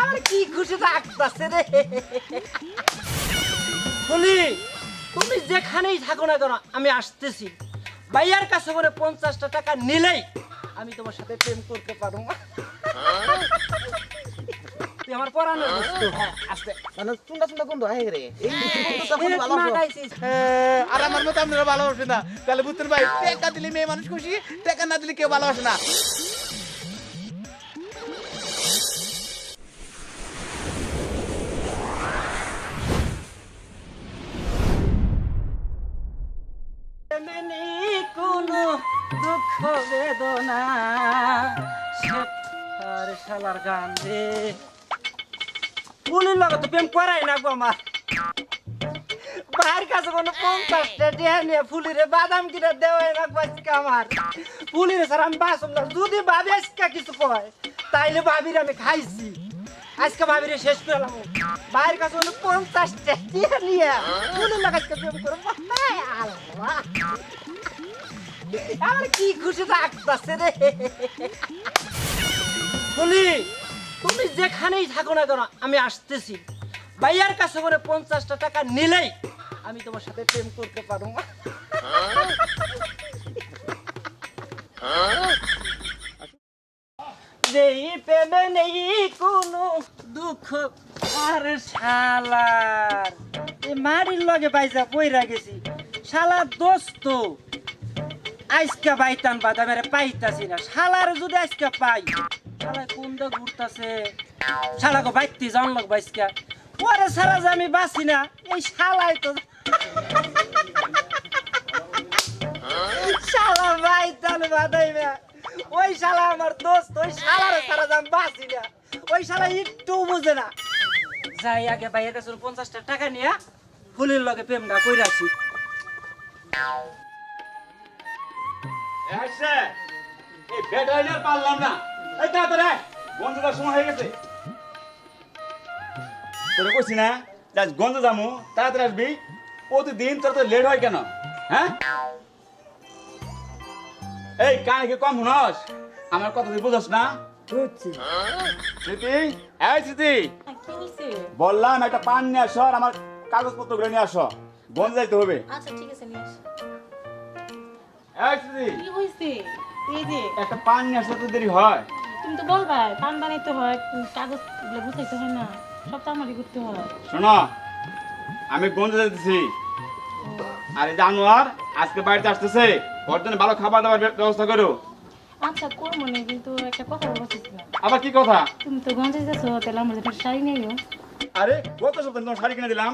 আমার কি খুশি লাগতেছে রে? বলি তুমি যেখানেই থাকো না কেন আমি আসতেছি। ভাইয়ার কাছে করে পঞ্চাশটা টাকা নিলেই আমি তোমার সাথে প্রেম করতে পারব। তুই আমার পড়ানো মানে রে। আর মতো আপনারা ভালোবাসে না। তাহলে বুঝতেন ভাই টাকা দিলে মেয়ে মানুষ খুশি টাকা না দিলে কেউ ভালোবাসে না। বেদনা আর আমার। বাইরের কাছে কোনো পঞ্চাশটা টিয়া নিয়ে ফুলিরে বাদাম কিনে দেওয়াই না আজকে আমার। ফুলিরে স্যার, আমি বাসম না, যদি ভাবি আজকে কিছু কয়, তাইলে ভাবির আমি খাইছি। আজকে ভাবিরে শেষ করলাম বাইরের কাছে কোনো পঞ্চাশটা টিয়া নিয়ে ফুলির প্রেম করব। আমার কি খুশি লাগতেছে রে? বলি, তুমি যেখানেই থাকো না কেন, আমি আসতেছি। ভাইয়ার কাছে করে পঞ্চাশটা টাকা নিলেই আমি তোমার সাথে প্রেম করতে পারব। যেই প্রেমে নেই কোনো দুঃখ, আর শালার। মারির লগে বাইজা বইরা গেছি। শালার দোস্ত। আজকে বাইতান বাদামের পাইতাছি না। শালার যদি আজকে পাই শালা দিক ঘুরতাছে। শালাকে বাইতে যাওয়ান লোক বাইসকা। পরে সারা যে আমি বাঁচি না, এই শালাই তো শালা বাইতান বাদাইবে। ওই শালা আমার দোস্ত, ওই শালার সারা আমি বাঁচি না। ওই শালা একটু বুঝে না। যাই আগে বাইয়ের কাছে পঞ্চাশটা টাকা নিয়ে ফুলের লগে প্রেমটা কইরাছি এই আর পারলাম না। এই তাড়াতাড়ি সময় হয়ে গেছে। তোরে কইছি না আজ গঞ্জ যামু তাড়াতাড়ি আসবি। প্রতিদিন তোর তো লেট হয় কেন? হ্যাঁ? এই কানে কি কম শুনস। আমার কথা তুই বুঝস না? বুঝছি। স্মৃতি? এই স্মৃতি! বললাম একটা পান নিয়ে আসো আর আমার কাগজপত্রগুলো নিয়ে আসো। গঞ্জ যাইতে হবে। আচ্ছা ঠিক আছে নিয়ে আসো। কি এই যে একটা পান নিয়ে আসলে দেরি হয়। তুমি তো বলবা পান বানাইতে হয় কাগজ গুছাইতে হয় না। সব তো আমারই করতে হয়। শোনো আমি গঞ্জ যাইতেছি। আর জানোয়ার আজকে বাড়িতে আসতেছে। ওর জন্য ভালো খাবার দাবার ব্যবস্থা করো। আচ্ছা কোর মনে কিন্তু একটা কথা বলছিলাম আবার কি কথা? তুমি তো গঞ্জে যাচ্ছ তাহলে আমার একটা শাড়ি নেই আরে গত সপ্তাহে তোমার শাড়ি কিনে দিলাম।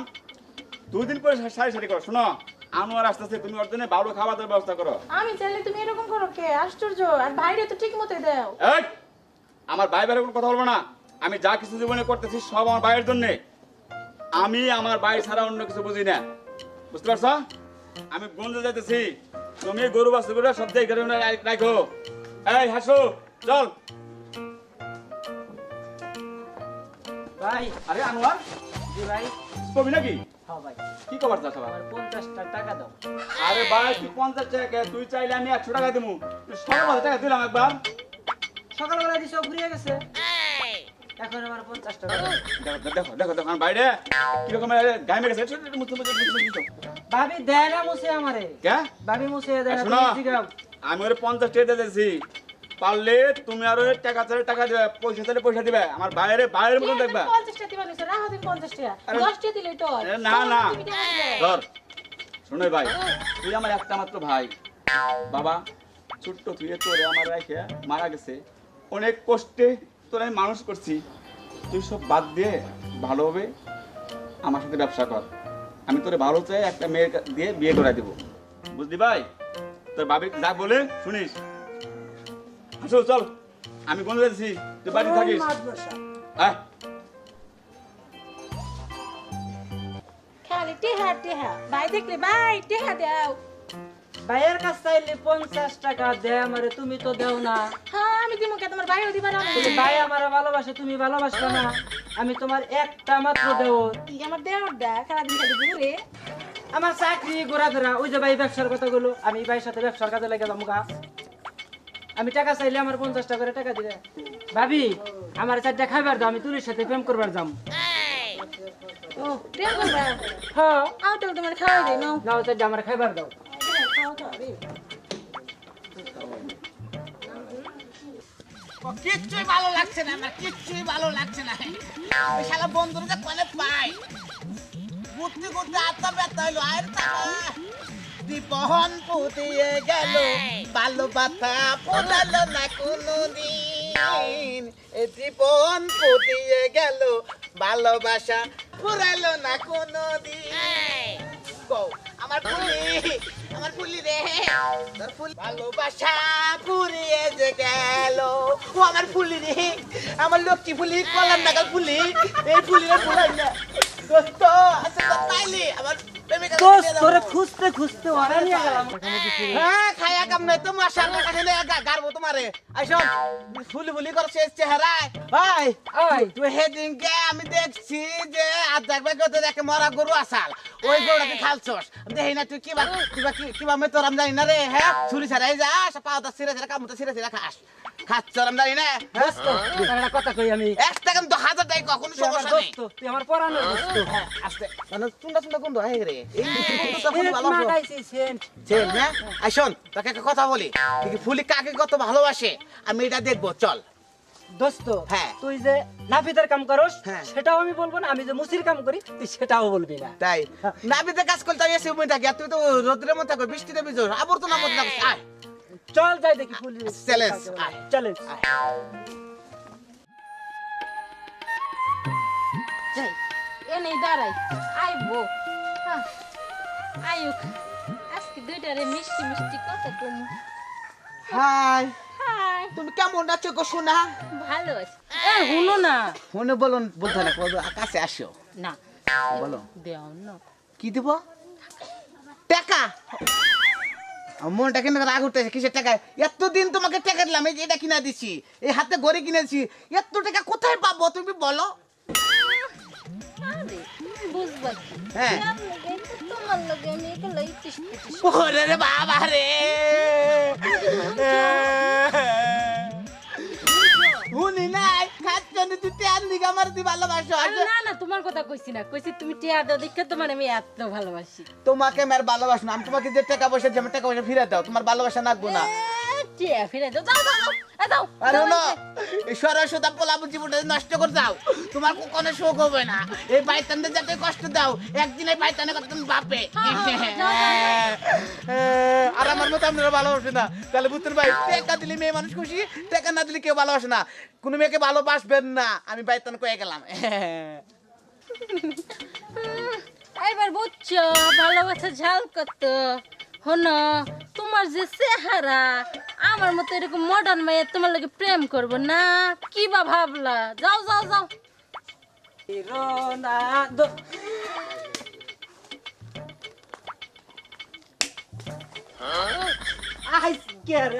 দুদিন পরে শাড়ি শাড়ি করো শোনো। আনোয়ার আসতেছে তুমি ওর জন্য ভালো খাবার দাবার ব্যবস্থা করো। আমি চাইলে তুমি এরকম করো কে? আশ্চর্য। আর বাইরে তো ঠিক মতো দাও। এই আমার ভাই ভাইয়ের কোনো কথা বলব না। আমি যা কিছু জীবনে করতেছি সব আমার ভাইয়ের জন্য। আমি আমার ভাই ছাড়া অন্য কিছু বুঝি না। বুঝতে পারছ? আমি গঞ্জে যাইতেছি। তুমি গরু বাছুর সব জায়গায় ঘরে রাখো। এই হাসো চল। ভাই আরে আনোয়ার? জি ভাই। কবি নাকি? কি খবর চাস আমার পঞ্চাশটা টাকা দাও। আরে ভাই তুই পঞ্চাশ টাকা তুই চাইলে আমি একশো টাকা দেবো সকাল টাকা দিলাম একবার। সকালবেলা দিছে ঘুরিয়ে গেছে। এখন আমার পঞ্চাশ টাকা। দেখো দেখো দেখো দেখো আমার বাইরে কীরকম গায়ে মেরে গেছে ছোট ছোট মুছে মুছে মুছে মুছে ভাবি দেয় না মুছে আমারে। ভাবি মুছে দেয় না। আমি ওর পঞ্চাশ টাকা দিয়েছি। পারলে তুমি আরও টাকা চাইলে টাকা দিবে পয়সা চাইলে পয়সা দিবে। আমার বাইরে বাইরের মতন দেখবা। না, না। ধর। শোনো ভাই তুই আমার একটা মাত্র ভাই। বাবা ছোট্ট তুই তোরে আমার রেখে মারা গেছে। অনেক কষ্টে তোর আমি মানুষ করছি। তুই সব বাদ দিয়ে ভালোভাবে আমার সাথে ব্যবসা কর। আমি তোরে ভালো চাই একটা মেয়ের দিয়ে বিয়ে করে দেবো। বুঝলি ভাই? তোর বাবি যা বলে শুনিস? আসো চল। আমি যাচ্ছি তুই বাড়ি থাকিস। হ্যাঁ খালি টেহা টেহা ভাই দেখলে ভাই টেহা দাও। ভাইয়ের কাছ চাইলে পঞ্চাশ টাকা দেয় আমারে তুমি তো দেও না। হ্যাঁ আমি দিমু কে তোমার ভাইও দিবা না। তুমি ভাই আমারে ভালোবাসে তুমি ভালোবাসো না। আমি তোমার একটা মাত্র দেও। কি আমার খালি ঘুরে আমার চাকরি ঘোরাফেরা ওই যে ভাই ব্যবসার কথা গুলো আমি ভাইয়ের সাথে ব্যবসার কাজে লেগে যাব গা। আমি টাকা চাইলে আমার পঞ্চাশ টাকা করে টাকা দিবে। ভাবি আমার চারটা খাইবার দাও আমি তুলির সাথে প্রেম করবার যাম। ও প্রেম করবা? হ্যাঁ। আমার খাইবার দাও। ও, কিচ্ছুই ভালো লাগছে না আমার কিচ্ছুই ভালো লাগছে না। শালা বন্ধুরা যে কনে পাই। ঘুরতে ঘুরতে আত্মা ব্যথা হইল আর দীপহন পুতিয়ে গেল। বালো ব্যথা ফোটালো না কোনো দিন এ দীপন পুতিয়ে গেল। ভালোবাসা ফুরালো না কোনো দিন কও, আমার ফুলি আমার ফুলি রে। তোর ফুল ভালোবাসা ফুরিয়ে যে গেল। ও আমার ফুলি রে আমার লক্ষ্মী ফুলি কলার নাগাল ফুলি। এই ফুলি রে ফুলাই না। দোস্ত আচ্ছা তো পাইলি আমার তোরে খুঁজতে খুঁজতে ওরা নিয়ে গেলাম। হ্যাঁ খায়া কাম নাই তো মাসার কাছে গারবো তোমারে। আইসো ফুলি ফুলি করছে চেহারায় ভাই আই তুই সেদিনকে আমি দেখছি যে আজ দেখবে কত দেখে মরা গরু আসাল। ওই গরুটাকে খালছস। দেখি না তুই কিবা কিবা কি- কিবা মে তোর আমি জানি না রে হ্যাঁ? ছুরি ছাড়াই যাস পাওতা সিরে সিরে কামুতা সিরে সিরে খাস। খাচ্ছ আমি জানি না। একটা কথা কই আমি। এক টাকা তো হাজার টাকা কখনো সমস্যা নেই। দোস্ত তুই আমার পরানোর দোস্ত। হ্যাঁ আস্তে। মানে চুন্ডা চুন্ডা কোন হয় রে? এই সেন্ট ভালো হতো। মাখাইছি, সেন্ট। চেন না আই শোন তোকে একটা কথা বলি। তুই ফুলি কাকে কত ভালোবাসে? আমি এটা দেখব চল। দোস্ত হ্যাঁ। তুই যে নাপিতের কাম করস হ্যাঁ। সেটাও আমি বলব না আমি যে মুসির কাম করি তুই সেটাও বলবি না। তাই? নাবিতে কাজ করতে আমি এসে থাকি আর তুই তো রোদ্রের থাকো বৃষ্টিতে ভিজো থাকো আয়। চল যাই দেখি ফুল চ্যালেঞ্জ, চ্যালেঞ্জ যাই এনে দাঁড়াই। আইবো। হ্যাঁ, আয়ুক আজকে দুইটারে মিষ্টি মিষ্টি কথা কম। হাই। হাই। তুমি কেমন আছো গো সোনা? ভালো আছি। এ হুনো না। ফোনে বলুন বলতে না বলো, কাছে আসো। না। বলো। দেও না। কি দিব? টাকা। মনটা কেন রাগ উঠতেছে কিসের টাকা? এতদিন তোমাকে টাকা দিলাম, এই এটা কিনা দিছি, এই হাতে গড়ি কিনেছি এত টাকা কোথায় পাবো তুমি বলো? হ্যাঁ। ওরে বাবা রে। আমার তুই ভালোবাসো আরে না না তোমার কথা কইছি না। কইছি তুমি টিয়া দাও দেখে তোমার আমি এত ভালোবাসি। তোমাকে ভালোবাসো আমি তোমাকে যে টাকা পয়সা যে টাকা পয়সা ফিরে দাও। তোমার ভালোবাসা নাকবো না। গুনা টিয়া ফিরে দাও। দাও দাও এ, দাও আরে না দাও। এই সরস্বতা জীবনটা নষ্ট করে দাও তোমার কখনো শোক হবে না। এই যাতে কষ্ট দাও একদিন এই বাইতানে কথা বাপে। আর আমার মতো আপনারা ভালোবাসে না। তাহলে বুঝতেন ভাই টাকা দিলে মেয়ে মানুষ খুশি টাকা না দিলে কেউ ভালোবাসে না। কোনো মেয়েকে ভালোবাসবেন না আমি বাইতান কয়ে গেলাম। এবার বুঝছ ভালোবাসা ঝাল কত। হন তোমার যে চেহারা আমার মতো এরকম মডার্ন মেয়ে তোমার লাগে প্রেম করব না। কি বা ভাবলা? যাও যাও যাও।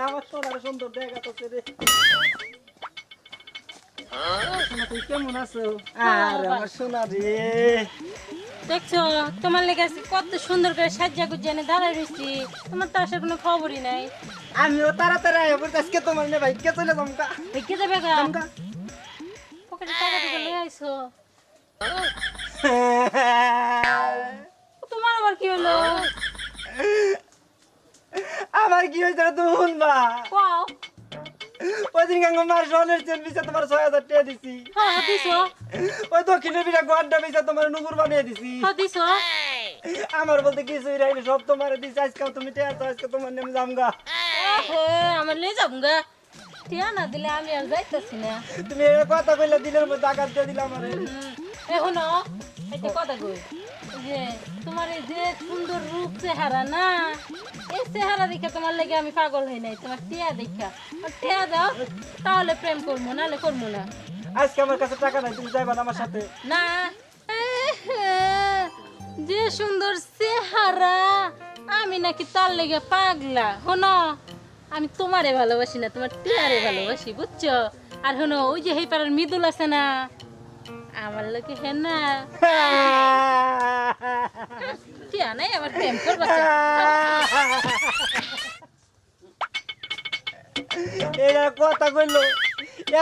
আমার সোনার সুন্দর দেখা তো রে। কেমন আছো? আরে আমার সোনা রে। দেখছ? তোমার লেগে আজকে কত সুন্দর করে সাজ্জা গুজ্জা এনে দাঁড়ায় রয়েছি। তোমার তো আসার কোনো খবরই নাই। আমিও তাড়াতাড়ি আয়া পড়তে আজকে তোমার ভাই কে চলে যামকা দেখে যাবে গা? পকেটে টাকা টুকা লয়ে আইছো তোমার আবার কি হলো? আমার কি হয়েছে শুনবা? কও ওই দিন গাঙ্গ মার সোনের চেন বিছে তোমার ছয় হাজার টাকা দিছি। হ্যাঁ দিছো। ওই দক্ষিণে বিরা গোয়ান্ডা বিছে তোমার নুপুর বানিয়ে দিছি। হ্যাঁ আমার বলতে কিছুই রাইনি সব তোমার দিছি। আজকে তুমি টেয়া তো আজকে তোমার নেমে ওহো, আমার নিয়ে যাব গা টিয়া না দিলে আমি আর যাইতেছি না। তুমি কথা কইলে দিনের মধ্যে আঘাত দিয়ে দিলাম আমারে। এখন একটা কথা কই? যে তোমার এই যে সুন্দর রূপ চেহারা না? এই চেহারা দেখে তোমার লেগে আমি পাগল হই নাই। তোমার টিয়া দেখা। টিয়া দাও তাহলে প্রেম করব নাহলে করব না। আজকে আমার কাছে টাকা নাই তুমি যাইবা আমার সাথে। না। যে সুন্দর চেহারা আমি নাকি তার লেগে পাগলা। হনো আমি তোমারে ভালোবাসি না তোমার টিয়ারে ভালোবাসি বুঝছ? আর হনো ওই যে হেই পাড়ার মৃদুল আছে না আমার লোকে হে না। টিয়া নাই আবার প্রেম কথা কইলো।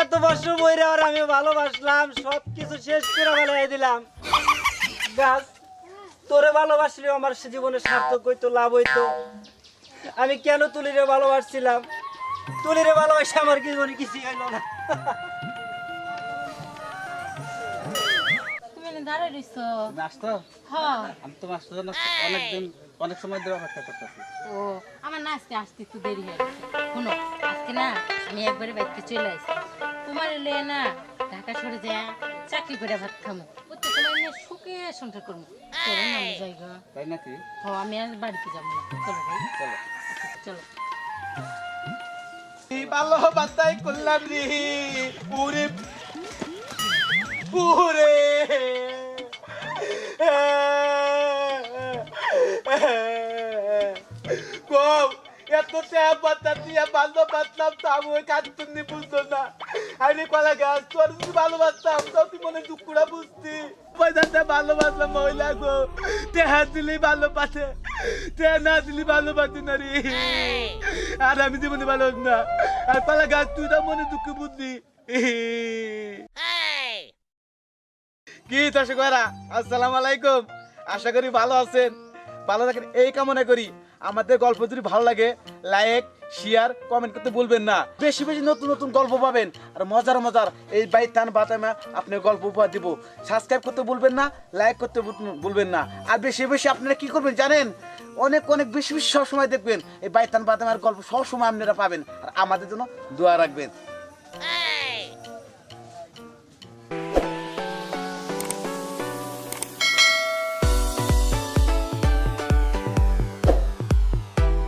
এত বছর বইরে আর আমি ভালোবাসলাম সব কিছু শেষ করে ফেলাই দিলাম। গাছ তোরে ভালোবাসলে আমার সে জীবনে সার্থক হইতো, লাভ হইতো। আমি কেন তুলিরে ভালোবাসছিলাম? তুলিরে ভালোবাসে আমার জীবনে কিছু হইল না। দাঁড়াই রইছো। আসতো হ্যাঁ। আমি তো আসতো জন্য অনেকদিন অনেক সময় ধরে অপেক্ষা করতেছি। ও আমার না আজকে আসতে একটু দেরি হয়ে গেছে। শোনো আজকে না আমি একবারে বাড়িতে চলে আসি। তোমার এলে না ঢাকা সরে যায় চাকরি করে ভাত খামো। তোমার নিয়ে সুখে সংসার করব চলো না আমি যাই গো। তাই নাকি? হ আমি আর বাড়িতে যাব না। চলো ভাই। চলো। চলো। ভালো বাতাই করলাম রে। উরে উরে ওই কাজ তুমি বুঝতো না আমি কলা গাছ তোর যদি ভালোবাসতাম তো তুই মনে দুঃখটা বুঝতি। পয়সাতে ভালোবাসলাম মহিলা গো। টেহা দিলি ভালো পাতে টেহা না দিলি ভালো পাতি না রে। আর আমি জীবনে ভালো না। আর পালা গাছ তুই তো মনে দুঃখ বুঝলি। কি দর্শকরা আসসালামু আলাইকুম। আশা করি ভালো আছেন। ভালো থাকেন এই কামনা করি। আমাদের গল্প যদি ভালো লাগে লাইক শেয়ার কমেন্ট করতে বলবেন না। বেশি বেশি নতুন নতুন গল্প পাবেন। আর মজার মজার এই বাইতান বাতামা আপনি গল্প উপহার দিব। সাবস্ক্রাইব করতে বলবেন না লাইক করতে বলবেন না। আর বেশি বেশি আপনারা কি করবেন জানেন? অনেক অনেক বেশি বেশি সবসময় দেখবেন এই বাইতান বাতামার গল্প সবসময় আপনারা পাবেন। আর আমাদের জন্য দোয়া রাখবেন।